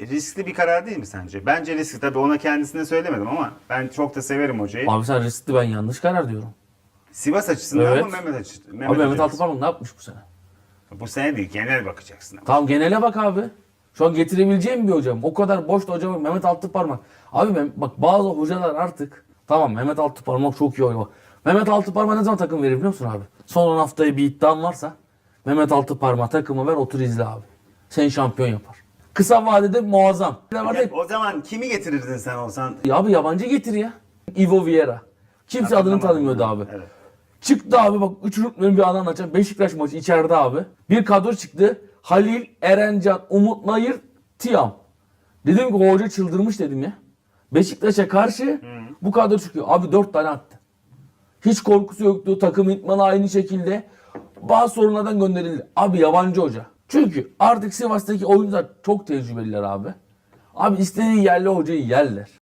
riskli bir karar değil mi sence? Bence riskli. Tabii ona kendisine söylemedim ama ben çok da severim hocayı. Abi sen riskli ben yanlış karar diyorum. Sivas açısından Evet. ama Mehmet açı, Mehmet, Abi Mehmet Altıparmak ne yapmış bu sene? Bu sene değil genel bakacaksın. ama. Tamam genele bak abi. Şu an getirebileceğim bir hocam. O kadar boş da hocam Mehmet Altıparmak. Abi ben, bak bazı hocalar artık tamam Mehmet Altıparmak çok iyi oynuyor. Mehmet Altıparmak ne zaman takım verir biliyor musun abi? Son 10 haftaya bir iddian varsa Mehmet Altıparmak takımı ver otur izle abi. Seni şampiyon yapar. Kısa vadede muazzam. Ya, ya, o zaman kimi getirirdin sen olsan? ya abi yabancı getir ya. Ivo Vieira. Kimse adını Hatırlamadım. tanımıyordu abi. Evet. Çıktı abi bak üç rütbenin bir alan açan Beşiktaş maçı içeride abi. Bir kadro çıktı. Halil, Erencan, Umut Nayır, Tiam. Dedim ki hoca çıldırmış dedim ya. Beşiktaş'a karşı bu kadro çıkıyor. Abi dört tane attı. Hiç korkusu yoktu. Takım itmanı aynı şekilde. Bazı sorunlardan gönderildi. Abi yabancı hoca. Çünkü artık Sivas'taki oyuncular çok tecrübeliler abi. Abi istediği yerli hocayı yerler.